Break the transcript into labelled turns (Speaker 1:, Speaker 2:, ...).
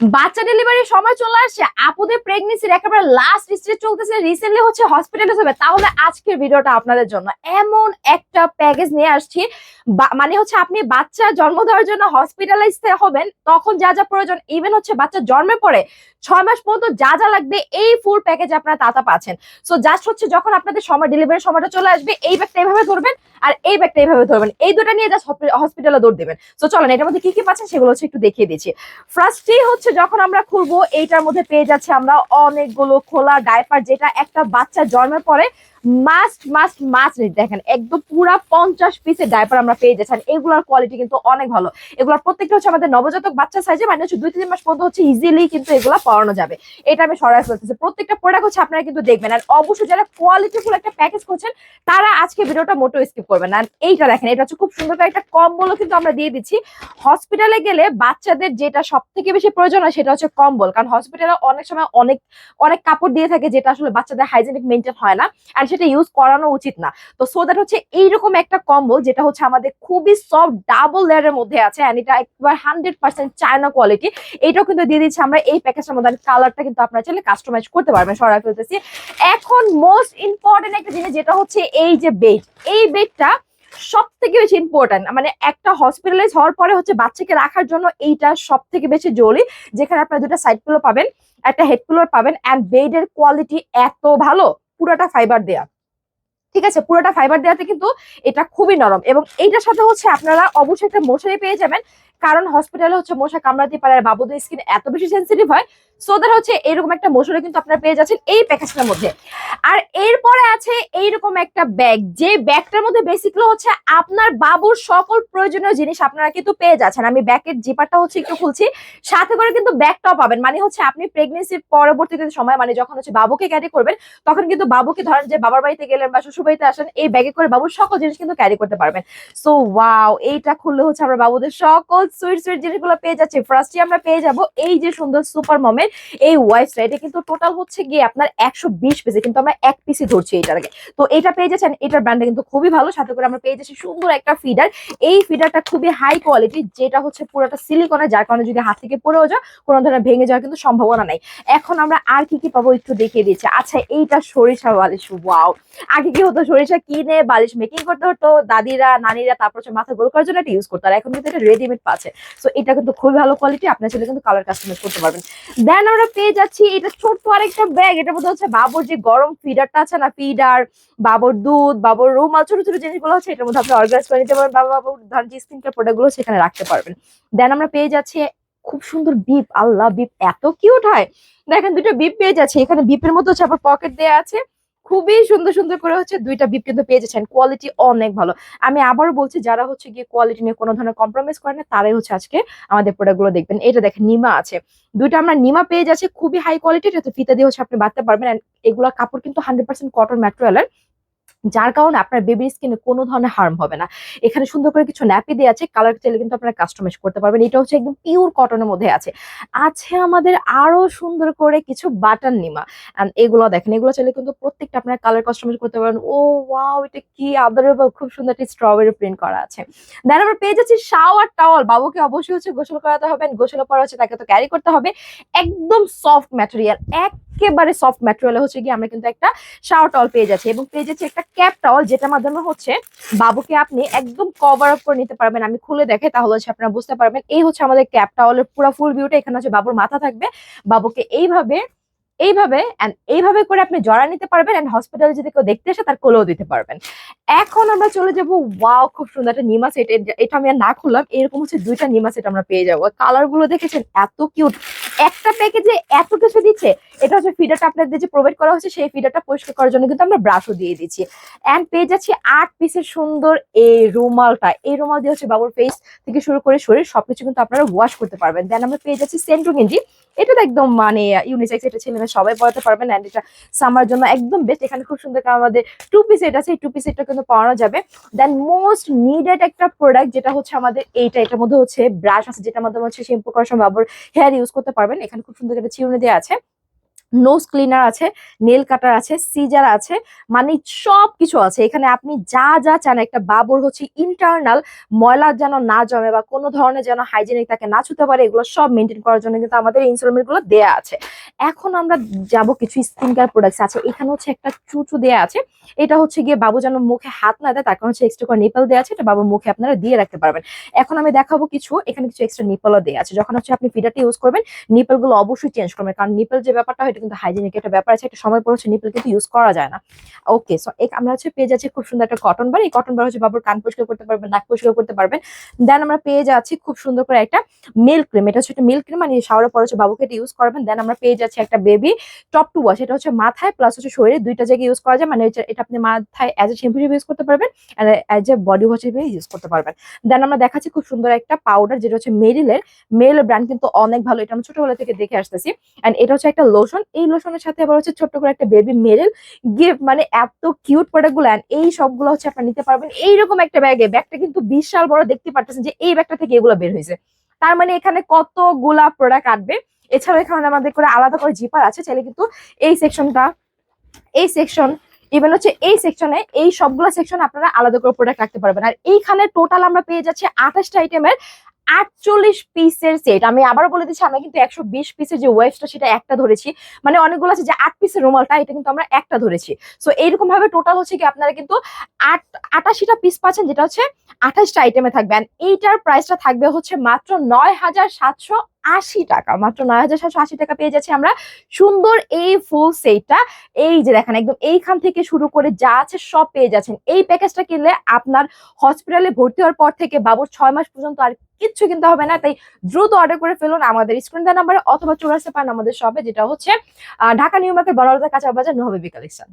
Speaker 1: বাচ্চা ডেলিভারির সময় চলে আসছে আপুদের প্রেগনেন্সির একেবারে লাস্ট স্টেজ চলতেছে রিসেন্টলি হচ্ছে হসপিটালে হবে তাহলে আজকের ভিডিওটা আপনাদের জন্য। এমন একটা প্যাকেজ নিয়ে আসছি মানে হচ্ছে আপনি বাচ্চা জন্ম দেওয়ার জন্য হসপিটালাইজ হবেন, তখন যা যা প্রয়োজন ইভেন হচ্ছে বাচ্চা জন্মের পরে ছয় মাস পর্যন্ত যা যা লাগবে, এই ফুল প্যাকেজ আপনারা তাতা পাচ্ছেন। সো জাস্ট হচ্ছে যখন আপনাদের সময় ডেলিভারির সময়টা চলে আসবে এই ব্যাগটা এইভাবে ধরবেন আর এই ব্যাগটা এইভাবে ধরবেন। এই দুটো নিয়ে জাস্ট হসপিটালে দৌড় দেবেন। তো চলেন, এটার মধ্যে কি কি পাচ্ছেন সেগুলো হচ্ছে একটু দেখিয়ে দিচ্ছি। ফার্স্টেই হচ্ছে যখন আমরা খুলবো, এইটার মধ্যে পেয়ে যাচ্ছে আমরা অনেকগুলো খোলা ডাইপার যেটা একটা বাচ্চা জন্মের পরে মাস্ট মাস্ট মাস্ট দেখেন, একদম পুরা পঞ্চাশ পিসের ডাইপার আমরা পেয়ে যাচ্ছেন। এগুলোর কোয়ালিটি কিন্তু অনেক ভালো। এগুলোর প্রত্যেকটা হচ্ছে আমাদের নবজাতক বাচ্চা সাইজে মানে হচ্ছে দুই, তিন মাস পর্যন্ত হচ্ছে ইজিলি কিন্তু এগুলো পড়ানো যাবে। এটা আমি সরাই ফেলতেছি প্রত্যেকটা প্রোডাক্ট হচ্ছে আপনারা কিন্তু দেখবেন। আর অবশ্যই যারা কোয়ালিটিফুল একটা প্যাকেজ করছেন, তারা আজকে ভিডিওটা মোটো স্কিপ করবেন আর এইটা দেখেন, এটা হচ্ছে খুব সুন্দর একটা কম্বলও কিন্তু আমরা দিয়ে দিচ্ছি। হসপিটালে গেলে বাচ্চাদের যেটা সব থেকে বেশি প্রয়োজন হয়, সেটা হচ্ছে কম্বল। কারণ হসপিটালে অনেক সময় অনেক অনেক কাপড় দিয়ে থাকে, যেটা আসলে বাচ্চাদের হাইজেনিক মেনটেন হয় না। আর সেটা ইউজ করানো উচিত না। তো সো দ্যাট হচ্ছে এইরকম একটা কম্বল যেটা হচ্ছে আমাদের খুবই সফট ডাবল লেয়ারের মধ্যে আছে অ্যান্ড এটা একবার হান্ড্রেড পার্সেন্ট চায়না কোয়ালিটি এটাও কিন্তু দিয়ে দিচ্ছি আমরা এই প্যাকেজটার মধ্যে। কালারটা কিন্তু আপনারা চাইলে কাস্টমাইজ করতে পারবেন, সরাই ফেলতেছি। এখন মোস্ট ইম্পর্টেন্ট একটা জিনিস যেটা হচ্ছে এই যে বেড এই বেডটা সব থেকে বেশি ইম্পর্টেন্ট মানে একটা হসপিটালাইজ হওয়ার পরে হচ্ছে বাচ্চাকে রাখার জন্য এইটা সব থেকে বেশি জরুরি। যেখানে আপনারা দুটা সাইড পিলো পাবেন, একটা হেড পিলোর পাবেন অ্যান্ড বেডের কোয়ালিটি এত ভালো। পুরোটা ফাইবার দেয়া। ঠিক আছে? পুরোটা ফাইবার দেওয়াতে কিন্তু এটা খুবই নরম এবং এইটার সাথে হচ্ছে আপনারা অবশ্যই একটা মশারি পেয়ে যাবেন। কারণ হসপিটালে হচ্ছে মশা কামড়াতে পারে বাবুদের স্কিন এত বেশি সেন্সিটিভ হয় সো হচ্ছে এরকম একটা মশারি কিন্তু আপনারা পেয়ে যাচ্ছেন এই প্যাকেজটার মধ্যে। আর এরপরে আছে এইরকম একটা ব্যাগ যে ব্যাগটার মধ্যে বেসিক্যালি হচ্ছে আপনার বাবুর সকল প্রয়োজনীয় জিনিস আপনারা কিন্তু পেয়ে যাচ্ছেন। আমি ব্যাগের জিপারটা হচ্ছে একটু খুলছি, সাথে করে কিন্তু ব্যাগটাও পাবেন। মানে হচ্ছে আপনি প্রেগনেন্সির পরবর্তীতে সময় মানে যখন হচ্ছে বাবুকে ক্যারি করবেন, তখন কিন্তু বাবুকে ধরেন যে বাবার বাড়িতে গেলেন বা শ্বশুর বাড়িতে আসেন, এই ব্যাগে করে বাবুর সকল জিনিস কিন্তু ক্যারি করতে পারবেন। সো ওয়াও এইটা খুললে হচ্ছে আমরা বাবুদের সকল সুইট সুইট জিনিসগুলো পেয়ে যাচ্ছি। ফার্স্টে আমরা পেয়ে যাব এই যে সুন্দর সুপার এই ওয়াইফটা এটা কিন্তু টোটাল হচ্ছে গিয়ে আপনার একশো বিশ পিসে কিন্তু আমরা এক পিসি ধরছি এটার আগে। তো এটা পেয়ে যাচ্ছেন, এটার ব্র্যান্ডটা কিন্তু খুবই ভালো। সাথে করে আমরা পেয়ে যাচ্ছি সুন্দর একটা ফিডার এই ফিডারটা খুবই হাই কোয়ালিটি যেটা হচ্ছে পুরোটা সিলিকনের যার কারণে যদি হাত থেকে পড়েও যায়, কোনো ধরনের ভেঙে যাওয়ার কিন্তু সম্ভাবনা নাই। এখন আমরা আর কি কি পাবো একটু দেখিয়ে দিচ্ছি। আচ্ছা এইটা সরিষা বালিশ ওয়াও আগে কি হতো, সরিষা কিনে বালিশ মেকিং করতে হতো, দাদিরা, নানিরা, তারপর হচ্ছে মাথা গোল করার জন্য এটা ইউজ করতো। আর এখন কিন্তু এটা রেডিমেড পাচ্ছে। সো এটা কিন্তু খুবই ভালো কোয়ালিটি আপনার ছেলে কিন্তু কালার কাস্টমাইজ করতে পারবেন। দেন আমরা পেয়ে যাচ্ছি। এটা ছোট্ট আরেকটা ব্যাগ এটার মধ্যে হচ্ছে বাবুর যে গরম ফিডারটা আছে না ফিডার বাবুর দুধ, বাবুর রুমাল, ছোট ছোট জিনিসগুলো হচ্ছে এটার মধ্যে আপনি অর্গানাইজ করে নিতে পারবেন। বাবা বাবুর ধান যে স্কিন কেয়ার প্রোডাক্টগুলো, সেখানে রাখতে পারবেন। দেন আমরা পেয়ে যাচ্ছি খুব সুন্দর বিপ আল্লাহ বিপ এত কিউট হয়। দেখেন দুটো বিপ পেয়ে যাচ্ছে। এখানে বিপের মধ্যে হচ্ছে আবার পকেট দেওয়া আছে। খুবই সুন্দর সুন্দর করে হচ্ছে দুইটা বিপ কিন্তু পেয়ে যাচ্ছেন। কোয়ালিটি অনেক ভালো। আমি আবারও বলছি, যারা হচ্ছে গিয়ে কোয়ালিটি নিয়ে কোনো ধরনের কম্প্রোমাইজ করে না, তারাই হচ্ছে আজকে আমাদের প্রোডাক্টগুলো দেখবেন। এটা দেখেন, নিমা আছে। দুইটা আমরা নিমা পেয়ে যাচ্ছে, খুবই হাই কোয়ালিটি এটা ফিতা দিয়ে হচ্ছে আপনি বাঁধতে পারবেন। এগুলা কাপড় কিন্তু হান্ড্রেড পার্সেন্ট কটন ম্যাটেরিয়ালের যার কারণে আপনার বেবির স্কিনে কোনো ধরনের হার্ম হবে না। এখানে সুন্দর করে কিছু ন্যাপি দিয়ে আছে কালার চাইলে কিন্তু আপনারা কাস্টমাইজ করতে পারবেন। এটা হচ্ছে একদম পিওর কটনের মধ্যে আছে। আছে আমাদের আরও সুন্দর করে কিছু বাটার নিমা। এগুলো দেখেন, এগুলো চাইলে কিন্তু প্রত্যেকটা আপনারা কালার কাস্টমাইজ করতে পারবেন ও ওয়াও এটা কি আদরেবল খুব সুন্দর একটি স্ট্রবেরি প্রিন্ট করা আছে। দেন আমরা পেয়ে যাচ্ছি শাওয়ার টাওয়াল বাবুকে অবশ্যই হচ্ছে গোসল করাতে হবে। গোসল করা হচ্ছে তাকে তো ক্যারি করতে হবে। একদম সফট ম্যাটেরিয়াল একেবারে সফট ম্যাটেরিয়াল হচ্ছে গিয়ে আমরা কিন্তু একটা শাওয়ার টাওয়াল পেয়ে যাচ্ছি এবং পেয়ে যাচ্ছি একটা ক্যাপ টাওয়াল যেটার মাধ্যমে হচ্ছে বাবুকে আপনি একদম কভার আপ করে নিতে পারবেন। আমি খুলে দেখে তাহলে হচ্ছে আপনারা বুঝতে পারবেন। এই হচ্ছে আমাদের ক্যাপ টাওয়ালের পুরো ফুল ভিউটা এখানে হচ্ছে বাবুর মাথা থাকবে। বাবুকে এইভাবে এইভাবে and এইভাবে করে আপনি জড়া নিতে পারবেন এন্ড হসপিটালে যদি কেউ দেখতে আসে তার কোলেও দিতে পারবেন। এখন আমরা চলে যাব ওয়াও খুব সুন্দর একটা নিমা সেট এটা আমি আর না খুললাম। এরকম হচ্ছে দুইটা নিমা সেট আমরা পেয়ে যাব। কালারগুলো দেখেছেন? এত কিউট একটা প্যাকেজে এত কিছু দিচ্ছে। ফিডারটা আপনাদের যে প্রোভাইড করা হচ্ছে সেই ফিডারটা পরিষ্কার করার জন্য কিন্তু আমরা ব্রাশও দিয়ে দিচ্ছি। অ্যান্ড পেয়ে যাচ্ছি আট পিসের সুন্দর এই রুমালটা। এই রুমাল দিয়ে হচ্ছে বাবুর ফেস থেকে শুরু করে শরীর, সবকিছু কিন্তু আপনারা ওয়াশ করতে পারবেন। দেন আমরা পেয়ে যাচ্ছি সেন্ট্রো গেঞ্জি। এটা তো একদম মানে ইউনিসেক্স এটা ছেলে মেয়ে সবাই পড়াতে পারবেন। অ্যান্ড এটা সামার জন্য একদম বেস্ট এখানে খুব সুন্দর করে আমাদের টু পিস এটা আছে। এই টু পিস এটা কিন্তু পাওয়ানো যাবে। দেন মোস্ট নিডেড একটা প্রোডাক্ট যেটা হচ্ছে আমাদের এইটা, এটার মধ্যে হচ্ছে ব্রাশ আছে, যেটার মাধ্যমে হচ্ছে শ্যাম্পু করার সময় বাবুর হেয়ার ইউজ করতে পারবেন। এখানে খুব সুন্দর একটা চিরুনি দেওয়া আছে। নোজ ক্লিনার আছে নেল কাটার আছে সিজার আছে মানে সব কিছু আছে। এখানে আপনি যা যা চান, একটা বাবুর হচ্ছে ইন্টারনাল ময়লা যেন না জমে বা কোনো ধরনের যেন হাইজেনিক তাকে না ছুতে পারে, এগুলো সব মেনটেন করার জন্য কিন্তু আমাদের ইনস্টলমেন্টগুলো দেয়া আছে। এখন আমরা যাব কিছু স্কিন কেয়ার প্রোডাক্টস আছে। এখানে হচ্ছে একটা চুচু দেয়া আছে। এটা হচ্ছে গিয়ে বাবু যেন মুখে হাত না দেয় কারণ হচ্ছে এক্সট্রা করে নিপল দেওয়া আছে। এটা বাবুর মুখে আপনারা দিয়ে রাখতে পারবেন। এখন আমি দেখাবো কিছু, এখানে কিছু এক্সট্রা নিপলও দেওয়া আছে। যখন হচ্ছে আপনি ফিডারটা ইউজ করবেন নিপলগুলো অবশ্যই চেঞ্জ করবেন। কারণ নিপল যে ব্যাপারটা হয় এটা কিন্তু হাইজেনিক একটা ব্যাপার আছে, একটা সময় পড়েছে নিপল কিন্তু ইউজ করা যায় না। ওকে সো এক আমরা হচ্ছে পেয়ে যাচ্ছি খুব সুন্দর একটা কটন বার এই কটন বার হচ্ছে বাবুর কান পরিষ্কার করতে পারবেন, নাক পরিষ্কার করতে পারবেন। দেন আমরা পেয়ে যাচ্ছি খুব সুন্দর করে একটা মিল্ক ক্রিম এটা হচ্ছে একটা মিল্ক ক্রিম মানে শাওয়ারের পর হচ্ছে বাবুকে এটা ইউজ করবেন। দেন আমরা পেয়ে যাচ্ছি একটা বেবি টপ টু ওয়াশ এটা হচ্ছে মাথায় প্লাস হচ্ছে শরীরে দুইটা জায়গায় ইউজ করা যায় মানে এটা আপনি মাথায় অ্যাজ এ শ্যাম্পু হিসেবে ইউজ করতে পারবেন আর অ্যাজ এ বডি ওয়াশ হিসেবে ইউজ করতে পারবেন। দেন আমরা দেখাচ্ছি খুব সুন্দর একটা পাউডার যেটা হচ্ছে মেরিলের মেল ব্র্যান্ড কিন্তু অনেক ভালো, এটা আমরা ছোটবেলা থেকে দেখে আসতেছি। এন্ড এটা হচ্ছে একটা লোশন এই লোশনের সাথে আবার হচ্ছে ছোট্ট করে একটা বেবি মেরিল গিফট মানে এত কিউট প্রোডাক্টগুলো and এই সবগুলো হচ্ছে আপনারা নিতে পারবেন। এইরকম একটা ব্যাগে ব্যাগটা কিন্তু বিশাল বড়, দেখতে পারতেছেন যে এই ব্যাগটা থেকে এগুলো বের হয়েছে। তার মানে এখানে কতগুলা প্রোডাক্ট আসবে এছাড়াও এখানে আমাদের করে আলাদা করে জিপার আছে, চাইলে কিন্তু এই সেকশনটা এই সেকশন ইভেন হচ্ছে এই সেকশনে এই সবগুলো সেকশন আপনারা আলাদা করে প্রোডাক্ট রাখতে পারবেন। আর এইখানে টোটাল আমরা পেয়ে যাচ্ছি আঠাশটা আইটেমের আটচল্লিশ পিসের সেট আমি আবারও বলে দিচ্ছি, আমরা কিন্তু একশো বিশ পিসের যে ওয়েবসটা সেটা একটা ধরেছি। মানে অনেকগুলো আছে যে আট পিসের রুমালটা এটা কিন্তু আমরা একটা ধরেছি। সো এইরকম ভাবে টোটাল হচ্ছে কি, আপনারা কিন্তু আট, আটাশিটা পিস পাচ্ছেন, যেটা হচ্ছে আঠাশটা আইটেমে থাকবে। এইটার প্রাইসটা থাকবে হচ্ছে মাত্র নয় হাজার সাতশো আশি টাকা, মাত্র নয় হাজার সাতশো আশি টাকা পেয়ে যাচ্ছি আমরা। সুন্দর এই ফুল সেটটা, এই যে দেখেন একদম এইখান থেকে শুরু করে যা আছে সব পেয়ে যাচ্ছেন। এই প্যাকেজটা কিনলে আপনার হসপিটালে ভর্তি হওয়ার পর থেকে বাবুর ছয় মাস পর্যন্ত আর কিচ্ছু কিনতে হবে না। তাই দ্রুত অর্ডার করে ফেলুন আমাদের স্ক্রিন নাম্বারে অথবা চলে পারেন আমাদের শপে যেটা হচ্ছে ঢাকা নিউ মার্কেট বড়বাজার কাঁচা বাজার নহবেবি কালেকশন।